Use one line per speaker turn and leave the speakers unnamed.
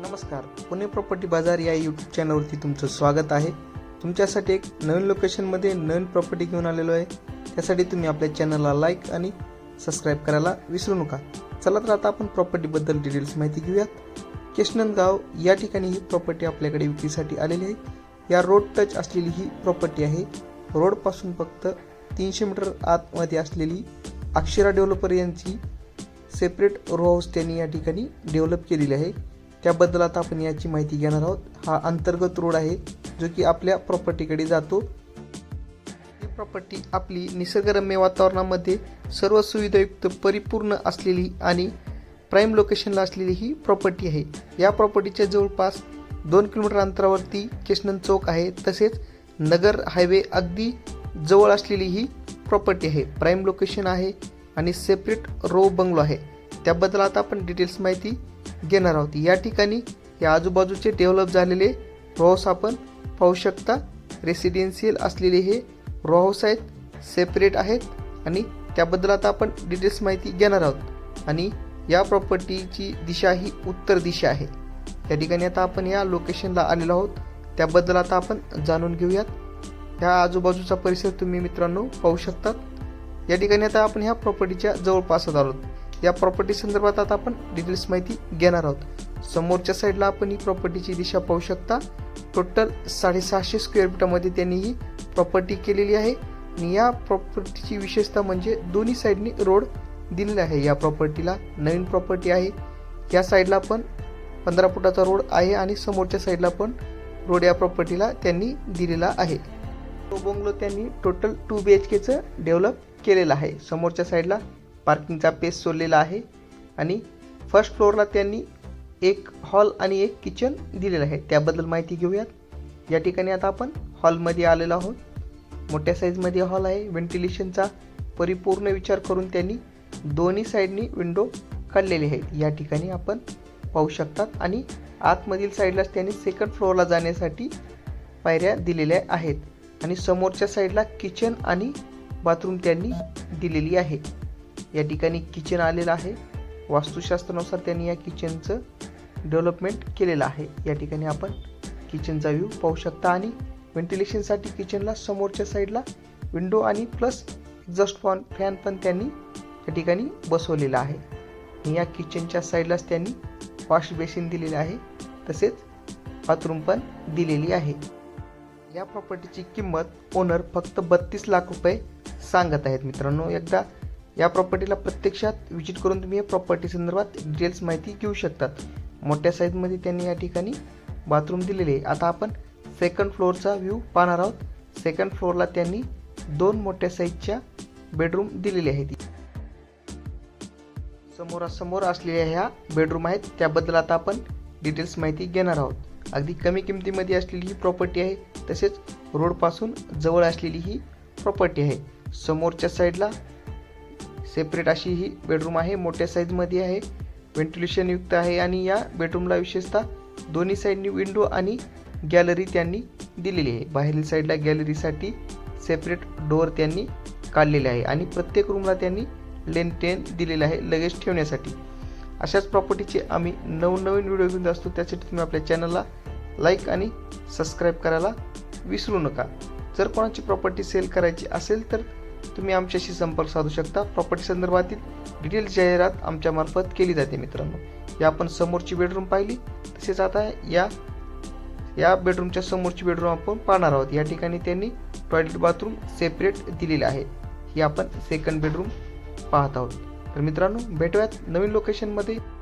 नमस्कार पुणे प्रॉपर्टी बाजार या यूट्यूब चॅनलवरती तुमचं स्वागत आहे. तुमच्यासाठी एक नवीन लोकेशनमध्ये नवीन प्रॉपर्टी घेऊन आलेलो आहे. त्यासाठी तुम्ही आपल्या चॅनलला लाईक आणि सबस्क्राईब करायला विसरू नका. चला तर आता आपण प्रॉपर्टीबद्दल डिटेल्स माहिती घेऊयात. केशनंदगाव या ठिकाणी ही प्रॉपर्टी आपल्याकडे विक्रीसाठी आलेली आहे. या रोड टच असलेली ही प्रॉपर्टी आहे. रोडपासून फक्त तीनशे मीटर आतमध्ये असलेली अक्षरा डेव्हलपर यांची सेपरेट रो हाऊस त्यांनी या ठिकाणी डेव्हलप केलेली आहे. त्याबद्दल आता आपण याची माहिती घेणार आहोत. हा अंतर्गत रोड आहे जो की आपल्या प्रॉपर्टीकडे जातो. ही प्रॉपर्टी आपली निसर्गरम्य वातावरणामध्ये सर्व सुविधायुक्त परिपूर्ण असलेली आणि प्राईम लोकेशनला असलेली ही प्रॉपर्टी आहे. या प्रॉपर्टीच्या जवळपास दोन किलोमीटर अंतरावरती केशनन चौक आहे. तसेच नगर हायवे अगदी जवळ असलेली ही प्रॉपर्टी आहे. प्राईम लोकेशन आहे आणि सेपरेट रो बंगलो आहे. त्याबद्दल आता आपण डिटेल्स माहिती घेणार आहोत. या ठिकाणी या आजूबाजूचे डेव्हलप झालेले रो हाऊस आपण पाहू शकता. रेसिडेन्शियल असलेले हे रो हाऊस आहेत सेपरेट आहेत आणि त्याबद्दल आता आपण डिटेल्स माहिती घेणार आहोत. आणि या प्रॉपर्टीची दिशा ही उत्तर दिशा आहे. या ठिकाणी आता आपण या लोकेशनला आलेलो आहोत. त्याबद्दल आता आपण जाणून घेऊयात. ह्या आजूबाजूचा परिसर तुम्ही मित्रांनो पाहू शकतात. या ठिकाणी आता आपण ह्या प्रॉपर्टीच्या जवळपास आहोत. या प्रॉपर्टी संदर्भात आता आपण डिटेल्स माहिती घेणार आहोत. समोरच्या साईडला आपण ही प्रॉपर्टीची दिशा पाहू शकता. टोटल साडेसहाशे स्क्वेअर फीटामध्ये त्यांनी ही प्रॉपर्टी केलेली आहे. आणि या प्रॉपर्टीची विशेषता म्हणजे दोन्ही साईडनी रोड दिलेला आहे. या प्रॉपर्टीला नवीन प्रॉपर्टी आहे. या साईडला पण पंधरा फुटाचा रोड आहे आणि समोरच्या साईडला पण रोड या प्रॉपर्टीला त्यांनी दिलेला आहे. तो बंगलो त्यांनी टोटल टू बी एच केचं डेव्हलप केलेलं आहे. समोरच्या साईडला पार्किंगचा पेस सोडलेला आहे. आणि फर्स्ट फ्लोअरला त्यांनी एक हॉल आणि एक किचन दिलेलं आहे. त्याबद्दल माहिती घेऊयात. या ठिकाणी आता आपण हॉलमध्ये आलेलो आहोत. मोठ्या साईजमध्ये हॉल आहे. व्हेंटिलेशनचा परिपूर्ण विचार करून त्यांनी दोन्ही साईडनी विंडो काढलेले आहेत. या ठिकाणी आपण पाहू शकतात. आणि आतमधील साईडलाच त्यांनी सेकंड फ्लोअरला जाण्यासाठी पायऱ्या दिलेल्या आहेत. आणि समोरच्या साईडला किचन आणि बाथरूम त्यांनी दिलेली आहे. या ठिकाणी किचन आलेलं आहे. वास्तुशास्त्रानुसार त्यांनी या किचनचं डेव्हलपमेंट केलेलं आहे. या ठिकाणी आपण किचनचा व्ह्यू पाहू शकता आणि व्हेंटिलेशनसाठी किचनला समोरच्या साईडला विंडो आणि प्लस एक्झॉस्ट फॉन फॅन पण त्यांनी या ठिकाणी बसवलेला आहे. आणि या किचनच्या साईडलाच त्यांनी वॉश बेसिन दिलेले आहे. तसेच बाथरूम पण दिलेली आहे. या प्रॉपर्टीची किंमत ओनर फक्त बत्तीस लाख रुपये सांगत आहेत मित्रांनो. एकदा या प्रॉपर्टीला प्रत्यक्षात विजिट करून तुम्ही या प्रॉपर्टी संदर्भात डिटेल्स माहिती घेऊ शकतात. मोठ्या साईजमध्ये त्यांनी या ठिकाणी बाथरूम दिलेले आहे. आता आपण सेकंड फ्लोअरचा व्ह्यू पाहणार आहोत. सेकंड फ्लोअरला त्यांनी दोन मोठ्या साईजच्या बेडरूम दिलेले आहेत. समोरासमोर असलेल्या ह्या बेडरूम आहेत. त्याबद्दल आता आपण डिटेल्स माहिती घेणार आहोत. अगदी कमी किमतीमध्ये असलेली ही प्रॉपर्टी आहे. तसेच रोडपासून जवळ असलेली ही प्रॉपर्टी आहे. समोरच्या साईडला सेपरेट अशी ही बेडरूम आहे मोठ्या साईजमध्ये आहे व्हेंटिलेशनयुक्त आहे आणि या बेडरूमला विशेषतः दोन्ही साईडनी विंडो आणि गॅलरी त्यांनी दिलेली आहे. बाहेरील साईडला गॅलरीसाठी सेपरेट डोअर त्यांनी काढलेले आहे आणि प्रत्येक रूमला त्यांनी लेनटेन दिलेलं आहे लगेच ठेवण्यासाठी. अशाच प्रॉपर्टीचे आम्ही नवनवीन व्हिडिओ घेऊन असतो. त्यासाठी तुम्ही आपल्या चॅनलला लाईक आणि सबस्क्राईब करायला विसरू नका. जर कोणाची प्रॉपर्टी सेल करायची असेल तर तुम्ही आमच्याशी संपर्क साधू शकता. प्रॉपर्टी संदर्भातील डिटेल्स जाहिरात आमच्यामार्फत केली जाते मित्रांनो. या आपण समोरची बेडरूम पाहिली. तसेच आता या या बेडरूमच्या समोरची बेडरूम आपण पाहणार आहोत. या ठिकाणी त्यांनी टॉयलेट बाथरूम सेपरेट दिलेले आहे. ही आपण सेकंड बेडरूम पाहत आहोत. तर मित्रांनो भेटूयात नवीन लोकेशनमध्ये